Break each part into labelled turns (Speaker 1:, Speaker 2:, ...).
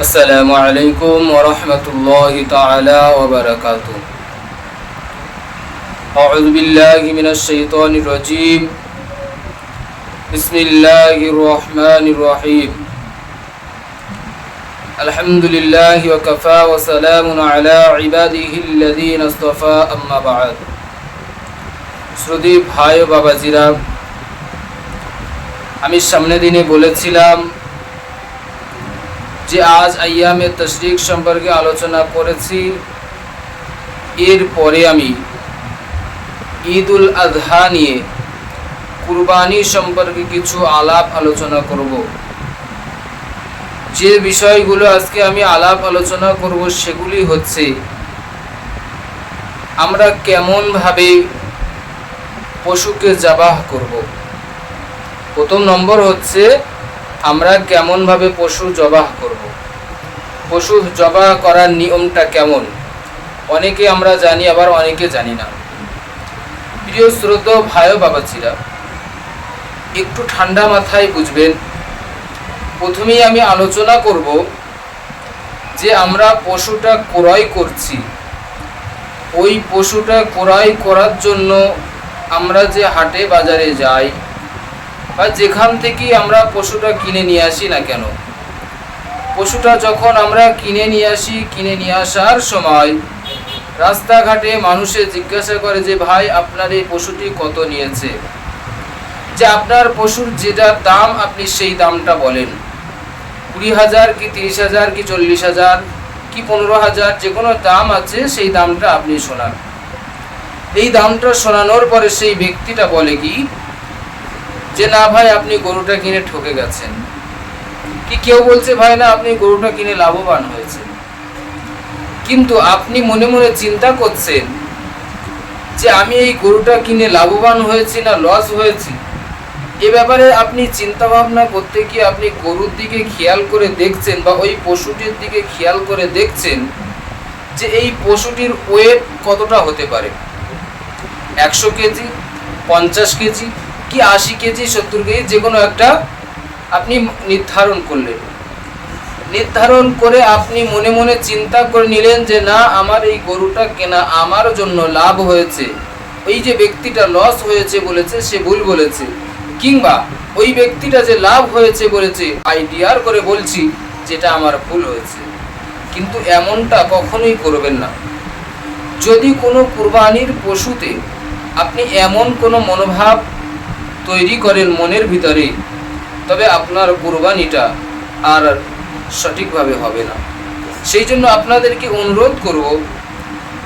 Speaker 1: السلام عليكم ورحمة الله تعالى وبركاته أعوذ بالله من الشيطان الرجيم بسم الله الرحمن الرحيم الحمد لله وكفى وسلام على عباده الذين اصطفى أما بعد শ্রুতি ভাই ও বাবাজিরা আমি সামনে দিনে বলেছিলাম যে আজ আয়ামে তশরিক সম্পর্কে আলোচনা করেছি এরপরে আমি ঈদ উল আজহা নিয়ে কুরবানি সম্পর্কে কিছু আলাপ আলোচনা করব যে বিষয়গুলো আজকে আমি আলাপ আলোচনা করব সেগুলি হচ্ছে, আমরা কেমনভাবে পশুকে জবাহ করব প্রথম নম্বর হচ্ছে, আমরা কেমনভাবে পশু জবাহ করব। পশু জবাহ করার নিয়মটা কেমন? অনেকে আমরা জানি, আবার অনেকে জানি না। প্রিয় স্রোত ভাই বাবাচিরা একটু ঠান্ডা মাথায় বুঝবেন। প্রথমেই আমি আলোচনা করব যে আমরা পশুটা ক্রয় করছি। ওই পশুটা ক্রয় করার জন্য আমরা যে হাটে বাজারে যাই বা যেখান থেকেই আমরা পশুটা কিনে নিয়ে আসি না কেন পশুটা যখন আমরা কিনে নিয়ে আসি, কিনে নিয়ে আসার সময় রাস্তাঘাটে মানুষে জিজ্ঞাসা করে যে, ভাই, আপনার এই পশুটি কত নিয়েছে? যে, আপনার পশুর যেটা দাম, আপনি সেই দামটা বলেন। কুড়ি হাজার কি তিরিশ হাজার কি চল্লিশ হাজার কি পনেরো হাজার, যে কোনো দাম আছে, সেই দামটা আপনি শোনান। এই দামটা শোনানোর পরে সেই ব্যক্তিটা বলে কি, যে, না ভাই, আপনি গরুটা কিনে ঠকে গেছেন। কি কেউ বলছে, ভাই না, আপনি গরুটা কিনে লাভবান হয়েছে কিন্তু আপনি মনে মনে চিন্তা করছেন যে আমি এই গরুটা কিনে লাভবান হয়েছি না লস হয়েছি? এ ব্যাপারে আপনি চিন্তা ভাবনা করতে গিয়ে আপনি গরুর দিকে খেয়াল করে দেখছেন বা ওই পশুটির দিকে খেয়াল করে দেখছেন যে এই পশুটির ওয়েট কতটা হতে পারে? একশো কেজি, পঞ্চাশ কেজি কি আশি কেজি, সত্তর কেজি, যে কোনো একটা আপনি নির্ধারণ করলেন। নির্ধারণ করে আপনি মনে মনে চিন্তা করে নিলেন যে, না, আমার এই গরুটা কেনা আমার জন্য লাভ হয়েছে। ওই যে ব্যক্তিটা লস হয়েছে বলেছে, সে ভুল বলেছে। কিংবা ওই ব্যক্তিটা যে লাভ হয়েছে বলেছে আইডিয়ার করে বলছি যেটা আমার ভুল হয়েছে। কিন্তু এমনটা কখনোই করবেন না। যদি কোনো কুরবানির পশুতে আপনি এমন কোনো মনোভাব তৈরি করেন মনের ভিতরে তবে আপনার কুরবানিটা আর সঠিকভাবে হবে না। সেই জন্য আপনাদেরকে অনুরোধ করব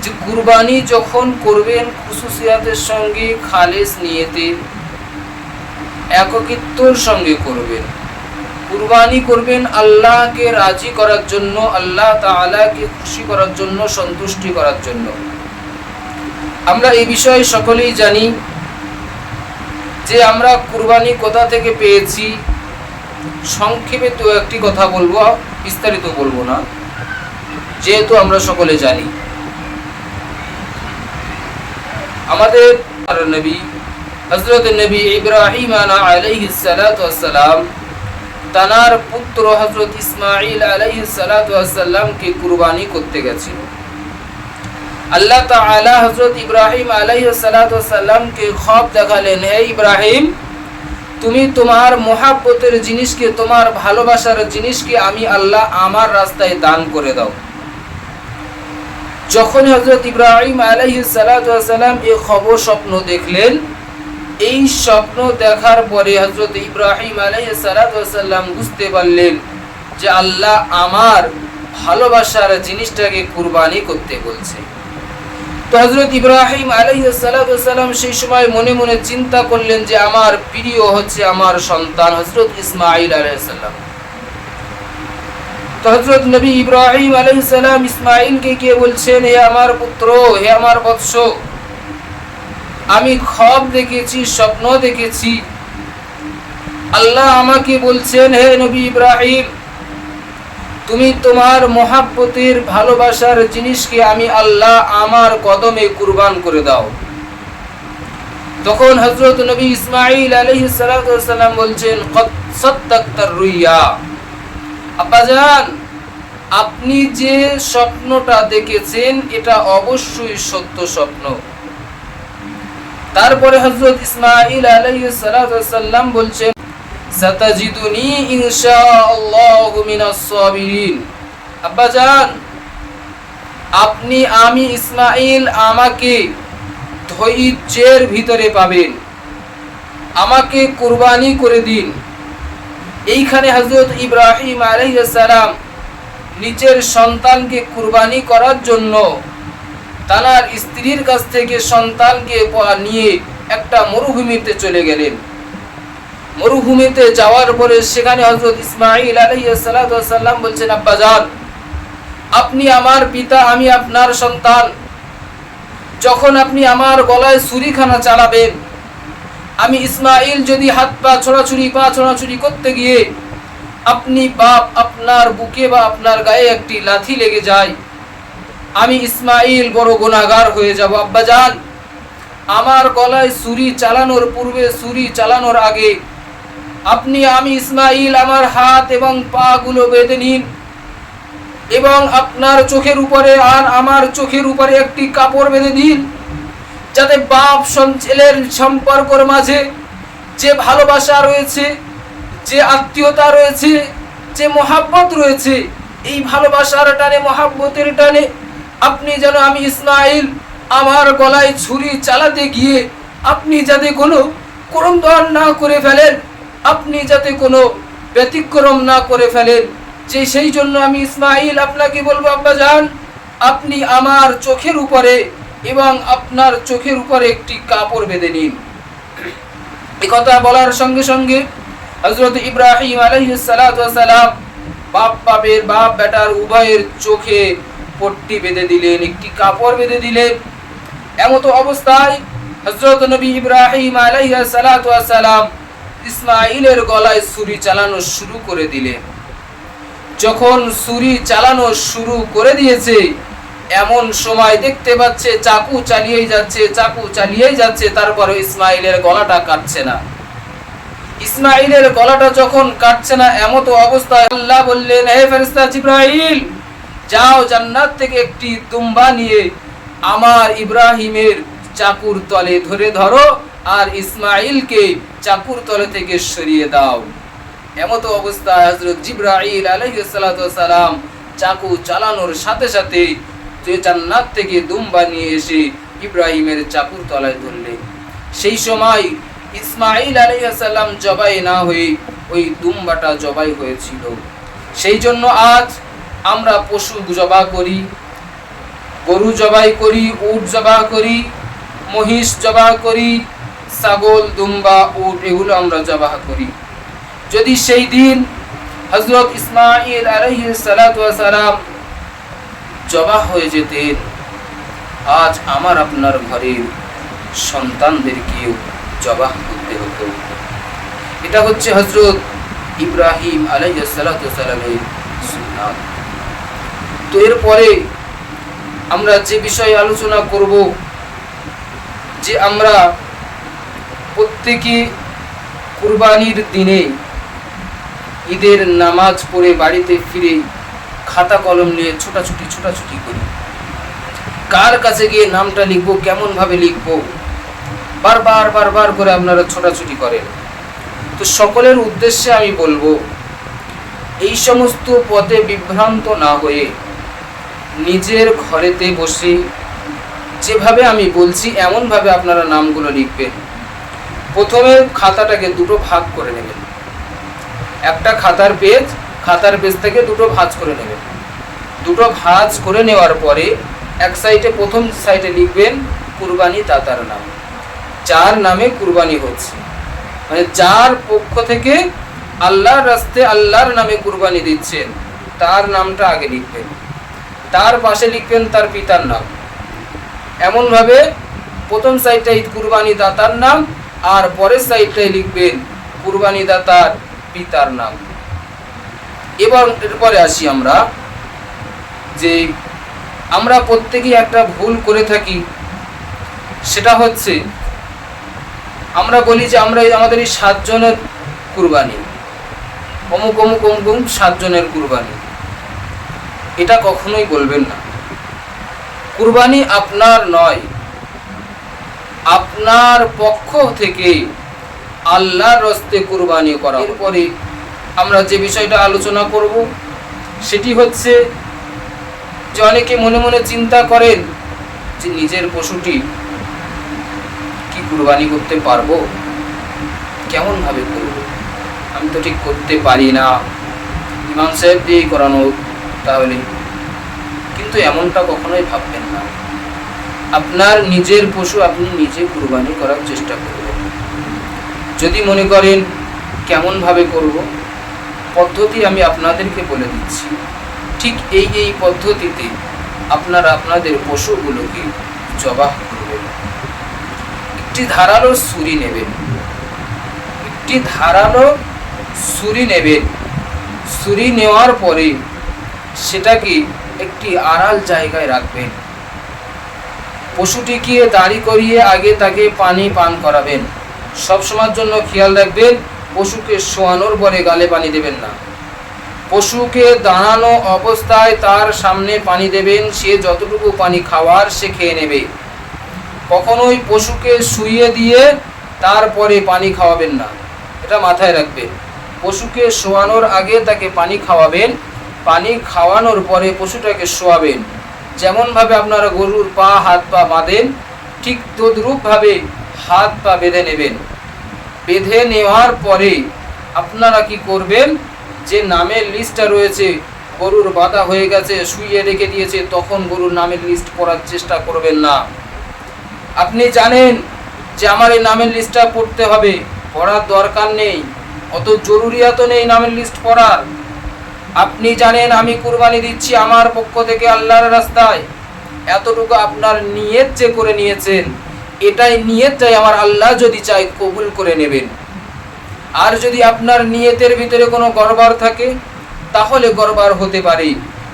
Speaker 1: যে কুরবানি যখন করবেন খুশুসিয়াতের সঙ্গে, খালেস নিয়েতে, এককিত্বর সঙ্গে করবেন। কুরবানি করবেন আল্লাহকে রাজি করার জন্য, আল্লাহ তাআলাকে খুশি করার জন্য, সন্তুষ্টি করার জন্য। আমরা এই বিষয়ে সকলেই জানি যে আমরা কুরবানি কোথা থেকে পেয়েছি সংক্ষেপে তো একটি কথা বলব বিস্তারিত বলব না। যেহেতু আমরা সকলে জানি। আমাদের নবী হজরত নবী ইব্রাহিম আলাইহিস তানার পুত্র হজরত ইসমাইল আলাইহিস কুরবানি করতে গেছিল। আল্লাহ হযরত ইব্রাহিম আলাইহিস সালাতু খব দেখালেন, হে ইব্রাহিম তুমি তোমার মোহাব্বতের জিনিসকে, তোমার ভালোবাসার জিনিসকে আমি আল্লাহ আমার রাস্তায় দান করে দাও। যখন হযরত ইব্রাহিম আলাইহিস সালাতু সাল্লাম এই খবর স্বপ্ন দেখলেন, এই স্বপ্ন দেখার পরে হযরত ইব্রাহিম আলাইহিস সালাতু সাল্লাম বুঝতে পারলেন যে আল্লাহ আমার ভালোবাসার জিনিসটাকে কুরবানি করতে বলছে। তো হজরত ইব্রাহিম আলাইসালাম সেই সময় মনে মনে চিন্তা করলেন যে আমার প্রিয় হচ্ছে আমার সন্তান হজরত ইসমাইল আলাইসাল্লাম তো হজরত নবী ইব্রাহিম আলাইসালাম ইসমাইলকে গিয়ে বলছেন, হে আমার পুত্র, হে আমার বৎস, আমি খব দেখেছি, স্বপ্ন দেখেছি। আল্লাহ আমাকে বলছেন, হে নবী ইব্রাহিম তুমি তোমার মহাব্বতের ভালোবাসার জিনিসকে আমি আল্লাহ আমার কদমে কুরবান করে দাও। তখন হজরত নবী ইসমাইল আলহি সালাম বলছেন আব্বাজান আপনি যে স্বপ্নটা দেখেছেন, এটা অবশ্যই সত্য স্বপ্ন। তারপরে হজরত ইসমাইল আলাইসাল্লাম বলছেন সাতাজিদুনি ইনশাআল্লাহু মিনাস সাবিরিন। আব্বাজান আপনি, আমি, ইসমাইল আমাকে ধৈর্যের ভিতরে পাবেন। আমাকে কুরবানি করে দিন। এইখানে হজরত ইব্রাহিম আলাইসালাম নিজের সন্তানকে কুরবানি করার জন্য তানার স্ত্রীর কাছ থেকে সন্তানকে নিয়ে একটা মরুভূমিতে চলে গেলেন। মরুভূমিতে যাওয়ার পরে সেখানে হজরত ইসমাইল আলাইসাল্লাম বলছেন আব্বাজান আপনি আমার পিতা, আমি আপনার সন্তান। যখন আপনি আমার গলায় ছুরিখানা চালাবেন, আমি ইসমাইল যদি হাত পা ছোড়াছুরি পা ছোড়াছুরি করতে গিয়ে আপনি বাপ আপনার বুকে বা আপনার গায়ে একটি লাথি লেগে যায়, আমি ইসমাইল বড় গুণাগার হয়ে যাব। আব্বাজান আমার গলায় ছুরি চালানোর পূর্বে, ছুরি চালানোর আগে আপনি, আমি ইসমাইল আমার হাত এবং পা গুলো বেঁধে নিন। এবং আপনার চোখের উপরে আর আমার চোখের উপরে একটি কাপড় বেঁধে দিন, যাতে বাপ ছেলের সম্পর্কর মাঝে যে ভালোবাসা রয়েছে, যে আত্মীয়তা রয়েছে, যে মহাব্বত রয়েছে, এই ভালোবাসার টানে, মহাব্বতের টানে আপনি যেন, আমি ইসমাইল আমার গলায় ছুরি চালাতে গিয়ে আপনি যাতে কোনো ক্রমদন না করে ফেলেন আপনি যাতে কোনো ব্যতিক্রম না করে ফেলেন, যে সেই জন্য আমি ইসমাইল আপনাকে বলব, আব্বা যান আপনি আমার চোখের উপরে এবং আপনার চোখের উপরে একটি কাপড় বেঁধে নিন। এ কথা বলার সঙ্গে সঙ্গে হজরত ইব্রাহিম আলহিসালাম বাপ বাপের বাপ বেটার উভয়ের চোখে পট্টি বেঁধে দিলেন, একটি কাপড় বেঁধে দিলেন। এমতো অবস্থায় হজরত নবী ইব্রাহিম আলাইসালাম ইসমাইলের গলায় ছুরি চালানো শুরু করে দিলেন যখন ছুরি চালানো শুরু করে দিয়েছে, এমন সময় দেখতে পাচ্ছে চাকু চালিয়েই যাচ্ছে, চাকু চালিয়েই যাচ্ছে, তারপরে ইসমাইলের গলাটা কাটছে না। ইসমাইলের গলাটা যখন কাটছে না, এমত অবস্থায় আল্লাহ বললেন, হে ফেরেস্তা জিব্রাইল, যাও জান্নাত থেকে একটি দুম্বা নিয়ে আমার ইব্রাহিমের চাকুর তলে ধরে ধরো আর ইসমাইলকে চাকুর তলে থেকে সরিয়ে দাও। এমতো অবস্থায় হজরত জিব্রাইল আলহিসাল্লাম চাকু চালানোর সাথে সাথে যে থেকে দুম্বা নিয়ে এসে ইব্রাহিমের চাকুর তলায় ধরলেন। সেই সময় ইসমাইল আলাইসাল্লাম জবাই না হয়ে ওই দুম্বাটা জবাই হয়েছিল। সেই জন্য আজ আমরা পশু জবা করি, গরু জবাই করি, উট জবা করি মহিষ জবাহ করি, ছাগল, দুম্বা উট এগুলো আমরা জবাহ করি। যদি সেই দিন হজরত ইসমাইল আলহিসালাম জবাহ হয়ে যেতেন, আজ আমার আপনার ঘরের সন্তানদেরকেও জবাহ করতে হতো। এটা হচ্ছে হজরত ইব্রাহিম আলাইসালামের সুন্নাত। তো এরপরে আমরা যে বিষয়ে আলোচনা করব যে আমরা প্রত্যেকে কুরবানির দিনে ঈদের নামাজ পড়ে বাড়িতে ফিরে খাতা কলম নিয়ে ছোটাছুটি ছোটাছুটি করি। কার কাছে গিয়ে নামটা লিখব, কেমনভাবে লিখব? বারবার বারবার করে আপনারা ছোটাছুটি করেন। তো সকলের উদ্দেশ্যে আমি বলব, এই সমস্ত পথে বিভ্রান্ত না হয়ে নিজের ঘরেতে বসে যেভাবে আমি বলছি, এমনভাবে আপনারা নামগুলো লিখবেন। প্রথমে খাতাটাকে দুটো ভাগ করে নেবেন। একটা খাতার পেজ খাতার পেজ থেকে দুটো ভাঁজ করে নেবেন। দুটো ভাঁজ করে নেওয়ার পরে এক সাইডে, প্রথম সাইডে লিখবেন, কুরবানি দাতার নাম। যার নামে কুরবানি হচ্ছে। মানে যার পক্ষ থেকে আল্লাহর রাস্তে আল্লাহর নামে কুরবানি দিচ্ছেন, তার নামটা আগে লিখবেন। তার পাশে লিখবেন তার পিতার নাম। এমনভাবে প্রথম সাইডটাই কুরবানি দাতার নাম আর পরের সাইডটাই লিখবেন কুরবানি দাতার পিতার নাম। এবার এরপরে আসি আমরা যে আমরা প্রত্যেকেই একটা ভুল করে থাকি। সেটা হচ্ছে আমরা বলি যে আমরা আমাদের এই সাতজনের কুরবানি। অমুক অমুক অমুক সাতজনের কুরবানি। এটা কখনোই বলবেন না। কুরবানি আপনার নয়। আপনার পক্ষ থেকে আল্লাহর রস্তে কুরবানি করা পরে আমরা যে বিষয়টা আলোচনা করব, সেটি হচ্ছে যে অনেকে মনে মনে চিন্তা করেন যে নিজের পশুটি কি কুরবানি করতে পারব? কেমন ভাবে করব? আমি তো ঠিক করতে পারি না। ইমাম সাহেব দিয়েই করানো তাহলে কিন্তু এমনটা কখনোই ভাববেন না। আপনার নিজের পশু আপনি নিজে কুরবানি করার চেষ্টা করবেন। যদি মনে করেন কেমনভাবে করব, পদ্ধতি আমি আপনাদেরকে বলে দিচ্ছি। ঠিক এই এই পদ্ধতিতে আপনারা আপনাদের পশুগুলোকে জবাহ করবেন। একটি ধারালো ছুরি নেবেন। একটি ধারালো ছুরি নেবেন। ছুরি নেওয়ার পরে সেটাকে একটি আড়াল জায়গায় রাখবেন। পশুটিকে দাঁড়ি করিয়ে আগে তাকে পানি পান করাবেন। সব সময়ের জন্য খেয়াল রাখবেন, পশুকে শোয়ানোর পরে গালে পানি দেবেন না। পশুকে দাঁড়ানো অবস্থায় তার সামনে পানি দেবেন, সে যতটুকু পানি খাওয়ার সে খেয়ে নেবে। কখনোই পশুকে শুইয়ে দিয়ে তারপরে পানি খাওয়াবেন না। এটা মাথায় রাখবেন। পশুকে শোয়ানোর আগে তাকে পানি খাওয়াবেন পানি খাওয়ানোর পরে পশুটাকে শোয়াবেন। যেমনভাবে আপনারা গরুর পা, হাত, পা বাঁধেন, ঠিক তদ্রূপভাবে হাত, পা বেঁধে নেবেন। বেঁধে নেওয়ার পরে আপনারা কি করবেন? যে নামের লিস্টটা রয়েছে, গরুর বাধা হয়ে গেছে, শুইয়ে রেখে দিয়েছে, তখন গরুর নামের লিস্ট করার চেষ্টা করবেন না। আপনি জানেন যে আমার এই নামের লিস্টটা পড়তে হবে, পড়ার দরকার নেই, অত জরুরিয়াত নেই নামের লিস্ট পড়ার। আপনি জানেন, আমি কুরবানি দিচ্ছি আমার পক্ষ থেকে আল্লাহর রাস্তায়। এতটুকু আপনার নিয়ত যে করে নিয়েছেন, এটাই নিয়তটাই আমার আল্লাহ যদি চাই কবুল করে নেবেন। আর যদি আপনার নিয়তের ভিতরে কোনো গড়বার থাকে, তাহলে গড়বার হতে পারে।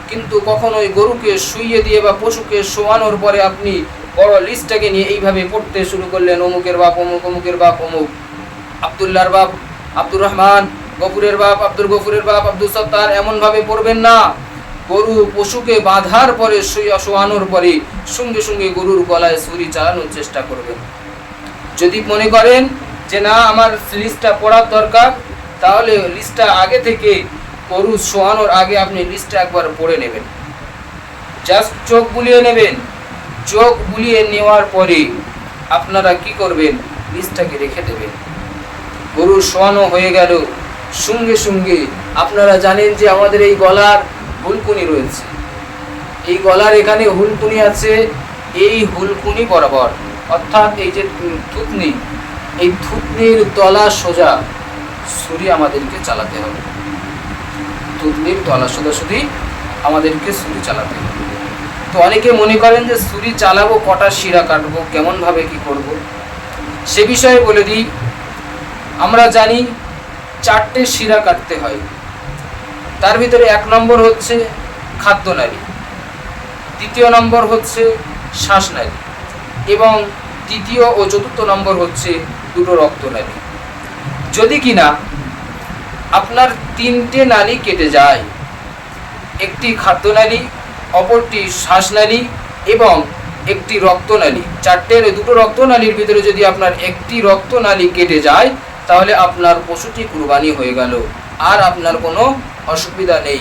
Speaker 1: কিন্তু কখনোই গরুকে শুইয়ে দিয়ে বা পশুকে শোয়ানোর পরে আপনি বড় লিস্টটাকে নিয়ে এইভাবে পড়তে শুরু করলেন, অমুকের বাপ, অমুক, অমুকের বাপ, অমুক। আবদুল্লাহর বাপ, আব্দুর রহমান গফুরের বাপ, আব্দুল গফুরের বাপ, আব্দুল সত্তার এমনভাবে পড়বেন না। গরু, পশুকে বাঁধার পরে শুয়ে শোয়ানোর পরে সঙ্গে সঙ্গে গরুর গলায় ছুরি চালানোর চেষ্টা করবেন। যদি মনে করেন যে, না, আমার লিস্টটা পড়ার দরকার, তাহলে লিস্টটা আগে থেকে গরু শোয়ানোর আগে আপনি লিস্টটা একবার পড়ে নেবেন। জাস্ট চোখ বুলিয়ে নেবেন। চোখ বুলিয়ে নেওয়ার পরে আপনারা কি করবেন? লিস্টটাকে রেখে দেবেন। গরু শোয়ানো হয়ে গেল। সঙ্গে সঙ্গে আপনারা জানেন যে আমাদের এই গলার হুলকুনি রয়েছে। এই গলার এখানে হুলকুনি আছে, এই হুলকুনি বরাবর। অর্থাৎ এই যে থুতনি, এই থুতনির তলা সোজা ছুরি আমাদেরকে চালাতে হবে। থুতনির তলা সোজা সোজাসুজি আমাদেরকে ছুরি চালাতে হবে। তো অনেকে মনে করেন যে ছুরি চালাবো, কটা শিরা কাটবো, কেমনভাবে কি করব। সে বিষয়ে বলে দিই, আমরা জানি চারটে শিরা কাটতে হয়। তার ভিতরে এক নম্বর হচ্ছে খাদ্যনালী দ্বিতীয় নম্বর হচ্ছে শ্বাসনালী এবং তৃতীয় ও চতুর্থ নম্বর হচ্ছে দুটো রক্তনালী যদি কিনা আপনার তিনটে নালী কেটে যায়, একটি খাদ্যনালী অপরটি শ্বাসনালী এবং একটি রক্তনালী চারটের দুটো রক্তনালীর ভিতরে যদি আপনার একটি রক্তনালী কেটে যায় তাহলে আপনার পশুটি কুরবানি হয়ে গেল। আর আপনার কোনো অসুবিধা নেই।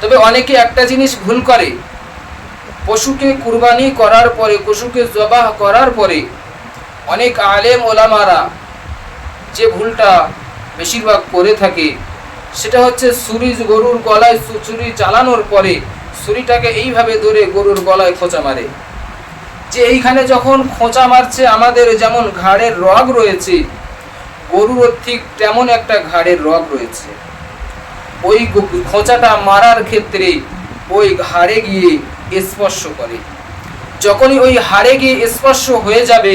Speaker 1: তবে অনেকে একটা জিনিস ভুল করে। পশুকে কুরবানি করার পরে, পশুকে জবাহ করার পরে অনেক আলেম ওলামারা যে ভুলটা বেশিরভাগ করে থাকে, সেটা হচ্ছে ছুরি গরুর গলায় ছুরি চালানোর পরে ছুরিটাকে এইভাবে ধরে গরুর গলায় খোঁচা মারে। যে এইখানে যখন খোঁচা মারছে, আমাদের যেমন ঘাড়ের রগ রয়েছে গরুরও ঠিক তেমন একটা ঘাড়ের রগ রয়েছে। ওই খোঁচাটা মারার ক্ষেত্রে ওই ঘাড়ে গিয়ে স্পর্শ করে। যখনই ওই হাড়ে গিয়ে স্পর্শ হয়ে যাবে,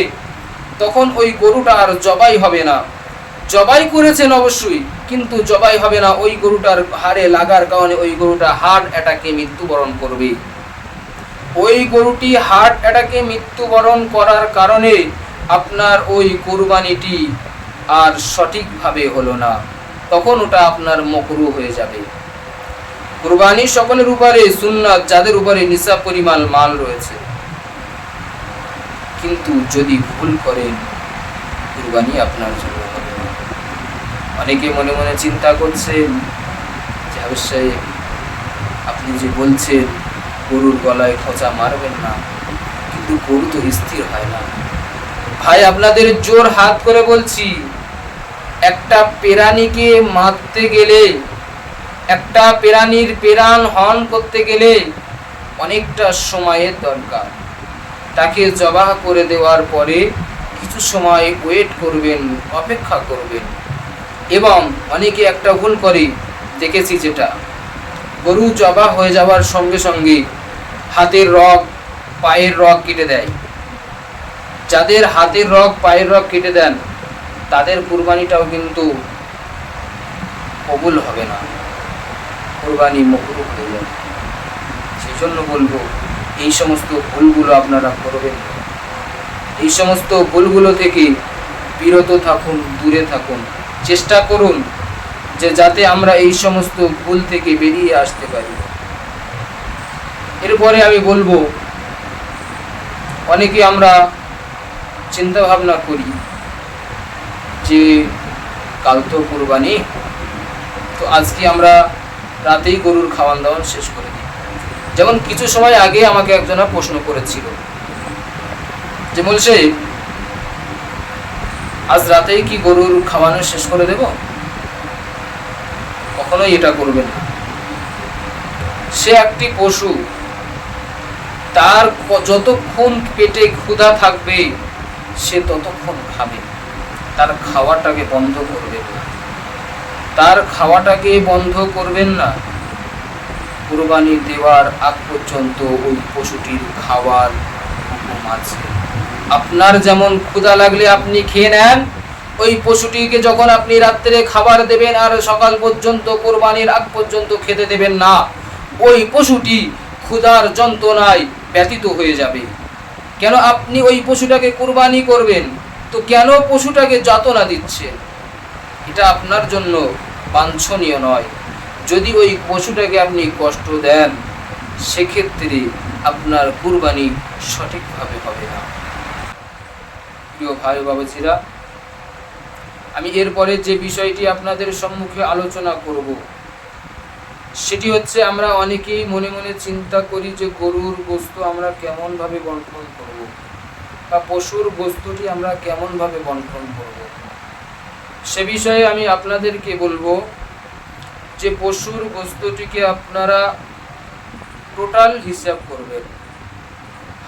Speaker 1: তখন ওই গরুটা আর জবাই হবে না। জবাই করেছেন অবশ্যই, কিন্তু জবাই হবে না ওই গরুটার হাড়ে লাগার কারণে ওই গরুটা হার্ট অ্যাটাকে মৃত্যুবরণ করবে। ওই গরুটি হার্ট অ্যাটাকে মৃত্যুবরণ করার কারণে আপনার ওই কোরবানিটি আর সঠিকভাবে হলো না, তখন ওটা আপনার মকরু হয়ে যাবে। কুরবানি সকলের উপরে, সুন্নাত যাদের উপরে নিসা পরিমাণ মাল রয়েছে। কিন্তু যদি ভুল করেন, কুরবানি আপনার জন্য হবে না। অনেকে মনে মনে চিন্তা করছেন যে অবশ্যই আপনি যে বলছেন, গরুর গলায় খোঁচা মারবেন না, কিন্তু গরু তো স্থির হয় না। ভাই, আপনাদের জোর হাত করে বলছি একটা পেরানিকে মারতে গেলে, একটা প্রাণীর প্রাণ হন করতে গেলে অনেকটা সময়ের দরকার। তাকে জবাহ করে দেওয়ার পরে কিছু সময় ওয়েট করবেন, অপেক্ষা করবেন। এবং অনেকে একটা ভুল করে, দেখেছি যেটা। গরু জবা হয়ে যাওয়ার সঙ্গে সঙ্গে হাতের রগ, পায়ের রগ কেটে দেয়। যাদের হাতের রগ, পায়ের রগ কেটে দেন তাদের কুরবানিটাও কিন্তু কবুল হবে না। কুরবানি মকরু হয়ে যাবে সেই জন্য বলব, এই সমস্ত ভুলগুলো আপনারা করবেন এই সমস্ত ভুলগুলো থেকে বিরত থাকুন, দূরে থাকুন। চেষ্টা করুন যে যাতে আমরা এই সমস্ত ভুল থেকে বেরিয়ে আসতে পারি। এরপরে আমি বলব, অনেকে আমরা চিন্তা ভাবনা করি। যে কাল তো কুরবানি, তো আজকে আমরা রাতেই গরুর খাওয়ান দাওয়ান শেষ করে দিই। যেমন কিছু সময় আগে আমাকে একজনা প্রশ্ন করেছিল। যে বলছে আজ রাতেই কি গরুর খাওয়ানো শেষ করে দেব? কখনোই এটা করবে না। সে একটি পশু, তার যতক্ষণ পেটে ক্ষুধা থাকবে, সে ততক্ষণ খাবে। তার খাওয়াটাকে বন্ধ করবেন না। তার খাওয়াটাকে বন্ধ করবেন না। কুরবানি দেওয়ার আগ পর্যন্ত ওই পশুটির খাওয়ার হুকুম আছে। আপনার যেমন ক্ষুধা লাগলে আপনি খেয়ে নেন, ওই পশুটিকে যখন আপনি রাত্রে খাবার দেবেন আর সকাল পর্যন্ত কোরবানির আগ পর্যন্ত খেতে দেবেন না, ওই পশুটি ক্ষুধার যন্ত্রণায় ব্যতীত হয়ে যাবে। কেন আপনি ওই পশুটাকে কোরবানি করবেন? তো কেন পশুটাকে যাতনা দিচ্ছে? এটা আপনার জন্য বাঞ্ছনীয় নয়। যদি ওই পশুটাকে আপনি কষ্ট দেন, সেক্ষেত্রে আপনার কুরবানি সঠিকভাবে হবে না। প্রিয় ভাই বাবাজিরা, আমি এরপরে যে বিষয়টি আপনাদের সম্মুখে আলোচনা করব, সেটি হচ্ছে আমরা অনেকেই মনে মনে চিন্তা করি যে গরুর বস্তু আমরা কেমনভাবে বন্টন করব। বা পশুর বস্তুটি আমরা কেমনভাবে বন্টন করব? সে বিষয়ে আমি আপনাদেরকে বলব যে পশুর বস্তুটিকে আপনারা টোটাল হিসাব করবেন।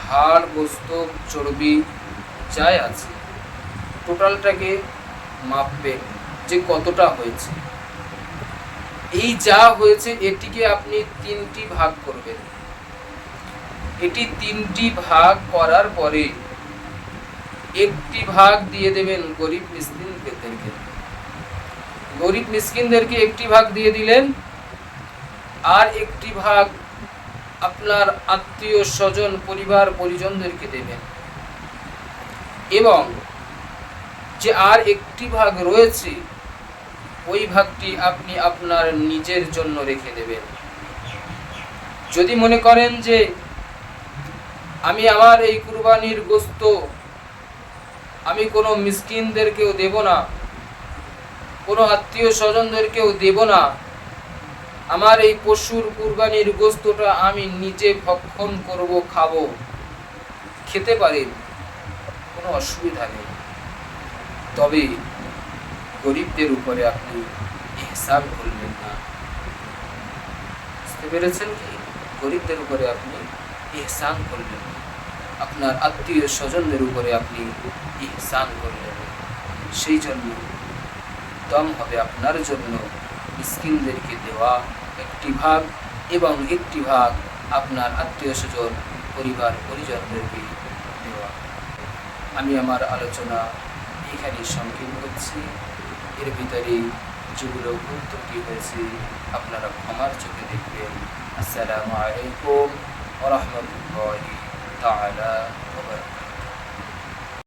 Speaker 1: হাড়, বস্তু, চর্বি যাই আছে, টোটালটাকে মাপবেন যে কতটা হয়েছে। এই যা হয়েছে, এটিকে আপনি তিনটি ভাগ করবেন। এটি তিনটি ভাগ করার পরে একটি ভাগ দিয়ে দেবেন গরিব মিসকিনদেরকে গরিব মিসকিনদেরকে একটি ভাগ দিয়ে দিলেন, আর একটি ভাগ আপনার আত্মীয়, স্বজন, পরিবার, পরিজনদেরকে দেবেন। এবং যে আর একটি ভাগ রয়েছে, ওই ভাগটি আপনি আপনার নিজের জন্য রেখে দেবেন। যদি মনে করেন যে আমি আমার এই কুরবানির গোস্ত আমি কোনো মিসকিনদেরকেও দেব না, কোনো আত্মীয় স্বজনদেরকেও দেব না। আমার এই পশুর কুরবানির গোস্তটা আমি নিজে ভক্ষণ করব, খাব, খেতে পারেন কোনো অসুবিধা নেই। তবে গরিবদের উপরে আপনি ইহসান করবেন না। বুঝতে পেরেছেন কি? গরিবদের উপরে আপনি ইহসান করলেন না। আপনার আত্মীয় স্বজনদের উপরে আপনি ইহসান করলেন। সেই জন্য দম হবে আপনার জন্য। মিসকিনদেরকে দেওয়া একটি ভাগ এবং একটি ভাগ আপনার আত্মীয় স্বজন, পরিবার, পরিজনদেরকে দেওয়া। আমি আমার আলোচনা এখানে সংক্ষেপ করছি। এর ভিতরে যেগুলো ভুল ত্রুটি হয়েছে, আপনারা ক্ষমার চোখে দেখবেন। আসসালামু আলাইকুম ওরহমতুল্লাহি تعالى وبركاته.